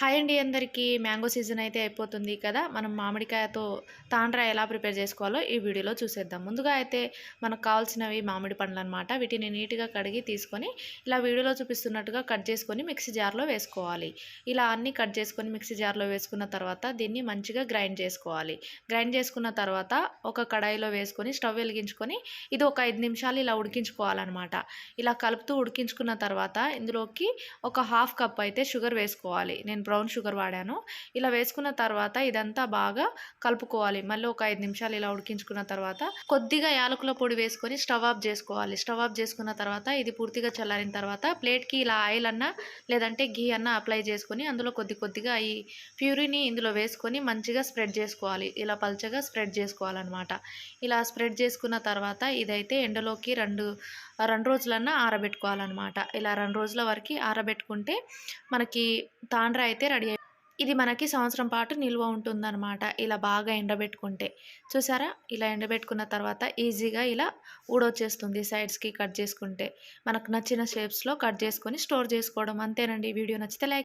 Hi అండి అందరికీ. Mango season అయితే అయిపోతుంది కదా. మనం మామిడికాయతో తాండ్రా ఎలా ప్రిపేర్ చేసుకోవాలో ఈ వీడియోలో చూసేద్దాం. ముందుగా అయితే మనకు కావాల్సినవి మామిడి పండ్లు అనమాట వీటిని నీట్గా కడిగి తీసుకొని ఇలా వీడియోలో చూపిస్తున్నట్టుగా కట్ చేసుకొని మిక్సీ జార్లో వేసుకోవాలి. ఇలా అన్నీ కట్ చేసుకొని మిక్సీ జార్లో వేసుకున్న తర్వాత దీన్ని మంచిగా గ్రైండ్ చేసుకోవాలి. గ్రైండ్ చేసుకున్న తర్వాత ఒక కడాయిలో వేసుకొని స్టవ్ వెలిగించుకొని ఇది ఒక ఐదు నిమిషాలు ఇలా ఉడికించుకోవాలన్నమాట. ఇలా కలుపుతూ ఉడికించుకున్న తర్వాత ఇందులోకి ఒక హాఫ్ కప్ అయితే షుగర్ వేసుకోవాలి. నేను బ్రౌన్ షుగర్ వాడాను. ఇలా వేసుకున్న తర్వాత ఇదంతా బాగా కలుపుకోవాలి. మళ్ళీ ఒక ఐదు నిమిషాలు ఇలా ఉడికించుకున్న తర్వాత కొద్దిగా యాలకుల పొడి వేసుకొని స్టవ్ ఆఫ్ చేసుకోవాలి. స్టవ్ ఆఫ్ చేసుకున్న తర్వాత ఇది పూర్తిగా చల్లారిన తర్వాత ప్లేట్కి ఇలా ఆయిల్ అన్న లేదంటే ఘీ అన్న అప్లై చేసుకొని అందులో కొద్ది కొద్దిగా ఈ ప్యూరీని ఇందులో వేసుకొని మంచిగా స్ప్రెడ్ చేసుకోవాలి. ఇలా పల్చగా స్ప్రెడ్ చేసుకోవాలన్నమాట. ఇలా స్ప్రెడ్ చేసుకున్న తర్వాత ఇదైతే ఎండలోకి రెండు రెండు రోజులన్నా ఆరబెట్టుకోవాలన్నమాట. ఇలా రెండు రోజుల వరకు ఆరబెట్టుకుంటే మనకి తాండ్ర అయితే రెడీ ఇది మనకి సంవత్సరం పాటు నిల్వ ఉంటుందన్నమాట ఇలా బాగా ఎండబెట్టుకుంటే. చూసారా? ఇలా ఎండబెట్టుకున్న తర్వాత ఈజీగా ఇలా ఊడొచ్చేస్తుంది సైడ్స్కి కట్ చేసుకుంటే. మనకు నచ్చిన షేప్స్లో కట్ చేసుకొని స్టోర్ చేసుకోవడం అంతేనండి. వీడియో నచ్చితే లైక్